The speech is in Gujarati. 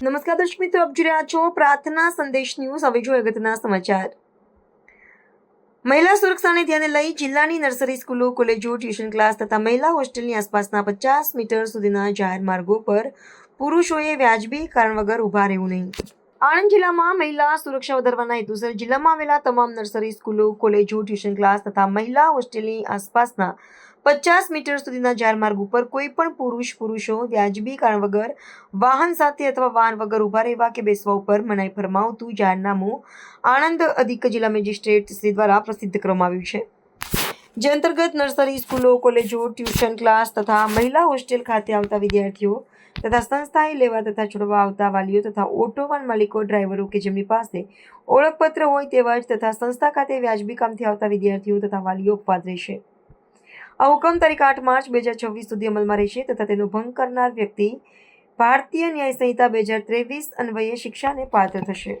નમસ્કાર દર્શક મિત્રો, આપ જોઈ રહ્યા છો પ્રાર્થના સંદેશ ન્યૂઝ. હવે જો અગત્યના સમાચાર. મહિલા સુરક્ષાને ધ્યાને લઈ જિલ્લાની નર્સરી સ્કૂલો, કોલેજો, ટ્યુશન ક્લાસ તથા મહિલા હોસ્ટેલની આસપાસના પચાસ મીટર સુધીના જાહેર માર્ગો પર પુરુષોએ વ્યાજબી કારણ વગર ઊભા રહેવું નહીં. આણંદ જિલ્લામાં મહિલા સુરક્ષા વધારવાના હેતુસર જિલ્લામાં આવેલા તમામ નર્સરી, સ્કૂલો, કોલેજો, ટ્યુશન ક્લાસ તથા મહિલા હોસ્ટેલની આસપાસના પચાસ મીટર સુધીના જાહેર માર્ગ ઉપર કોઈ પણ પુરુષ, પુરુષો, વ્યાજબી કારણ વગર વાહન સાથે અથવા વાહન વગર ઊભા રહેવા કે બેસવા ઉપર મનાઈ ફરમાવતું જાહેરનામું આણંદ અધિક જિલ્લા મેજિસ્ટ્રેટ શ્રી દ્વારા પ્રસિદ્ધ કરવામાં આવ્યું છે. જે અંતર્ગત નર્સરી, સ્કૂલો, કોલેજો, ટ્યુશન ક્લાસ તથા મહિલા હોસ્ટેલ ખાતે આવતા વિદ્યાર્થીઓ તથા સંસ્થાએ લેવા તથા છોડવા આવતા વાલીઓ તથા ઓટો વાહન માલિકો, ડ્રાઈવરો કે જેમની પાસે ઓળખપત્ર હોય તેવા જ તથા સંસ્થા ખાતે વ્યાજબી કામથી આવતા વિદ્યાર્થીઓ તથા વાલીઓ અપવાદ રહેશે. આ હુકમ તારીખ આઠ માર્ચ બે હજાર છવ્વીસ સુધી અમલમાં રહેશે તથા તેનો ભંગ કરનાર વ્યક્તિ ભારતીય ન્યાય સંહિતા બે હજાર ત્રેવીસ અન્વયે શિક્ષાને પાત્ર થશે.